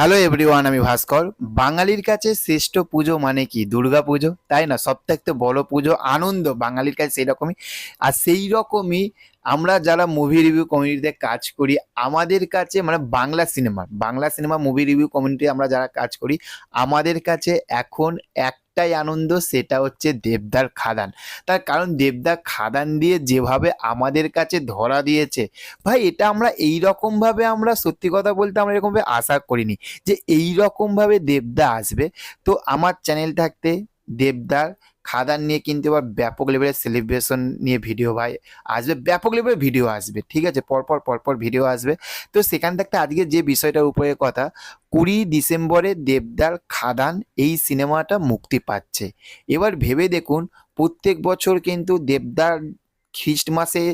Hello everyone আমি ভাস্কর। বাঙালির কাছে শ্রেষ্ঠ পুজো মানে কি? দুর্গা পুজো? তাই না? সবথেকে বড় পুজো আনন্দ বাঙালির কাছে সেই রকমই আর সেই রকমই আমরা যারা মুভি রিভিউ কমিউনিটিতে কাজ করি, আমাদের কাছে মানে Bangla cinema Bangla cinema movie review community আমরা যারা কাজ করি, আমাদের কাছে এখন একটাই আনন্দ সেটা হচ্ছে দেবদার খাদান। তার কারণ দেবদার খাদান দিয়ে যেভাবে আমাদের কাছে ধরা দিয়েছে, ভাই এটা আমরা এই রকম ভাবে আমরা সত্যি কথা বলতে আমরা এরকমভাবে আশা করিনি যে এই রকমভাবে দেবদা আসবে। তো আমার চ্যানেল থাকতে দেবদার খাদান নিয়ে কিন্তু এবার ব্যাপক লেভেলের সেলিব্রেশন নিয়ে ভিডিও ভাই, আসবে, ব্যাপক লেভেলের ভিডিও আসবে, ঠিক আছে? পরপর পরপর ভিডিও আসবে। তো সেখান থাকতে আজকে যে বিষয়টার উপরে কথা, কুড়ি ডিসেম্বরে দেবদার খাদান এই সিনেমাটা মুক্তি পাচ্ছে। এবার ভেবে দেখুন, প্রত্যেক বছর কিন্তু দেবদার খ্রিস্টমাসে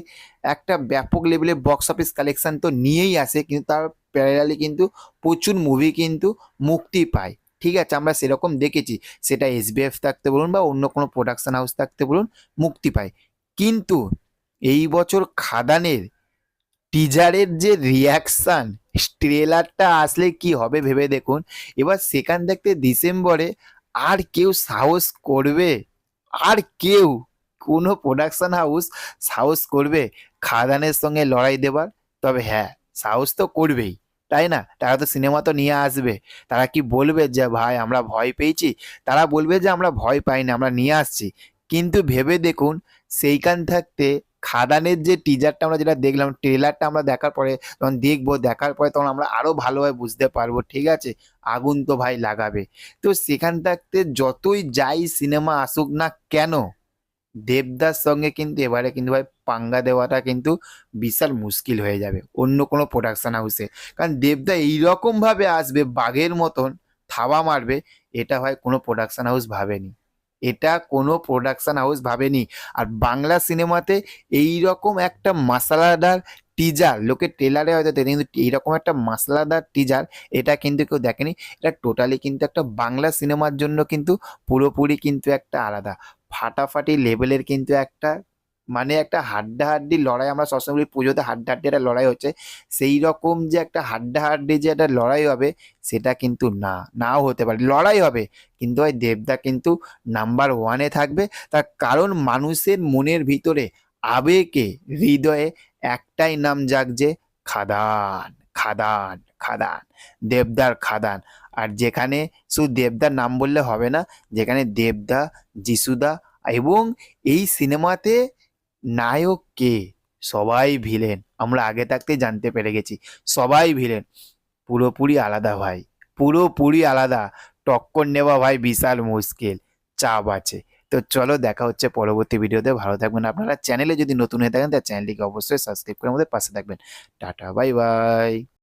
একটা ব্যাপক লেভেলে বক্স অফিস কালেকশান তো নিয়েই আসে, কিন্তু তার প্যারালি কিন্তু প্রচুর মুভি কিন্তু মুক্তি পায়। ঠিক আছে, আমরা সেরকম দেখেছি। সেটা এসবিএফ থাকতে বলুন বা অন্য কোনো প্রোডাকশন হাউস থাকতে বলুন, মুক্তি পায়। কিন্তু এই বছর খাদানের টিজারের যে রিয়াকশান ট্রেলারটা আসলে কি হবে ভেবে দেখুন। এবার সেখান থেকে ডিসেম্বরে আর কেউ সাহস করবে, আর কেউ কোনো প্রোডাকশন হাউস সাহস করবে খাদানের সঙ্গে লড়াই দেবার। তবে হ্যাঁ সাহস তো করবেই। তাই না? তারা তো সিনেমা তো নিয়ে আসবে। তারা কি বলবে যে, ভাই, আমরা ভয় পেয়েছি? তারা বলবে যে, আমরা ভয় পাই না আমরা নিয়ে আসছি। কিন্তু ভেবে দেখুন, সেইখান থাকতে খাদানের যে টিজারটা আমরা যেটা দেখলাম ট্রেলারটা আমরা দেখার পরে যখন দেখব, দেখার পরে তখন আমরা আরও ভালোভাবে বুঝতে পারব, ঠিক আছে? আগুন তো ভাই লাগাবে। তো সেখান থাকতে যতই যাই সিনেমা আসুক না কেন দেবদার সঙ্গে কিন্তু এবারে কিন্তু ভাই পাঙ্গা দেওয়াটা কিন্তু বিশাল মুশকিল হয়ে যাবে, অন্য কোনো প্রোডাকশন হাউসে কারণ দেবদা এইরকম ভাবে আসবে, বাঘের মতন থাবা মারবে, এটা হয় কোনো প্রোডাকশন হাউস ভাবেনি। এটা কোনো প্রোডাকশান হাউস ভাবেনি। আর বাংলা সিনেমাতে এই রকম একটা মশলাদার টিজার লোকে ট্রেলারে হয়তো দেখে কিন্তু এইরকম একটা মশলাদার টিজার এটা কিন্তু কেউ দেখেনি। এটা টোটালি কিন্তু একটা বাংলা সিনেমার জন্য কিন্তু পুরোপুরি কিন্তু একটা আলাদা। ফাটাফাটি লেভেলের কিন্তু একটা মানে একটা হাড্ডাহাড্ডি লড়াই, আমরা সবসময় বলি পুজোতে হাড্ডাহাড্ডি একটা লড়াই হচ্ছে। সেই রকম যে একটা হাড্ডাহাড্ডি যে একটা লড়াই হবে, সেটা কিন্তু না, নাও হতে পারে। লড়াই হবে, কিন্তু ওই দেবদা কিন্তু নাম্বার ওয়ানে থাকবে। তার কারণ মানুষের মনের ভিতরে আবেগে হৃদয়ে একটাই নাম জাগছে খাদান খাদান খাদান, দেবদার খাদান। আর যেখানে শুধু দেবদার নাম বললে হবে না, যেখানে দেবদা, যিশুদা এবং এই সিনেমাতে নায়ক কে সবাই ভিলেন। আমরা আগে থাকতে জানতে পেরে গেছি, সবাই ভিলেন। পুরোপুরি আলাদা ভাই, পুরোপুরি আলাদা। টক্কর নেওয়া ভাই বিশাল মুশকিল, চাপ আছে। তো চলো দেখা হচ্ছে পরবর্তী ভিডিওতে। ভালো থাকবেন আপনারা। চ্যানেলে যদি নতুন হয়ে থাকেন তার চ্যানেলটিকে অবশ্যই সাবস্ক্রাইব করে আমাদের পাশে থাকবেন। Tata, bye bye.